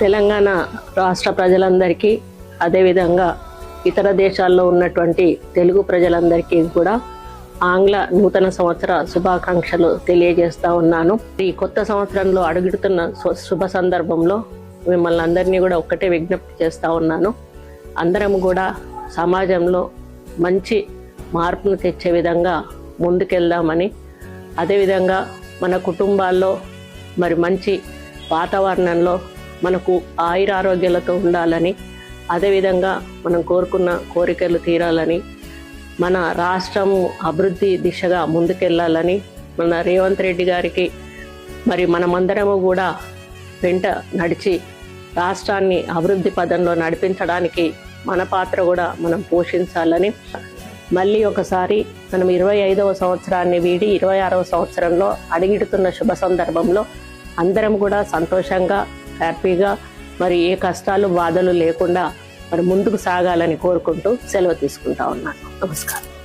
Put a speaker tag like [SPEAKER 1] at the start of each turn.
[SPEAKER 1] తెలంగాణ రాష్ట్ర ప్రజలందరికీ అదేవిధంగా ఇతర దేశాల్లో ఉన్నటువంటి తెలుగు ప్రజలందరికీ కూడా ఆంగ్ల నూతన సంవత్సర శుభాకాంక్షలు తెలియజేస్తా ఉన్నాను. ఈ కొత్త సంవత్సరంలో అడుగుతున్న శుభ సందర్భంలో మిమ్మల్ని అందరినీ కూడా ఒక్కటే విజ్ఞప్తి చేస్తూ ఉన్నాను. అందరం కూడా సమాజంలో మంచి మార్పును తెచ్చే విధంగా ముందుకెళ్దామని అదేవిధంగా మన కుటుంబాల్లో మరి మంచి వాతావరణంలో మనకు ఆయురారోగ్యాలతో ఉండాలని అదేవిధంగా మనం కోరుకున్న కోరికలు తీరాలని మన రాష్ట్రం అభివృద్ధి దిశగా ముందుకెళ్ళాలని మన రేవంత్ రెడ్డి గారికి మరి మనమందరము కూడా వెంట నడిచి రాష్ట్రాన్ని అభివృద్ధి పదంలో నడిపించడానికి మన పాత్ర కూడా మనం పోషించాలని మళ్ళీ ఒకసారి మనం ఇరవై ఐదవ సంవత్సరాన్ని వీడి ఇరవై ఆరవ సంవత్సరంలో అడిగిడుతున్న శుభ సందర్భంలో అందరం కూడా సంతోషంగా హ్యాపీగా మరి ఏ కష్టాలు బాధలు లేకుండా మరి ముందుకు సాగాలని కోరుకుంటూ సెలవు తీసుకుంటా ఉన్నాను. నమస్కారం.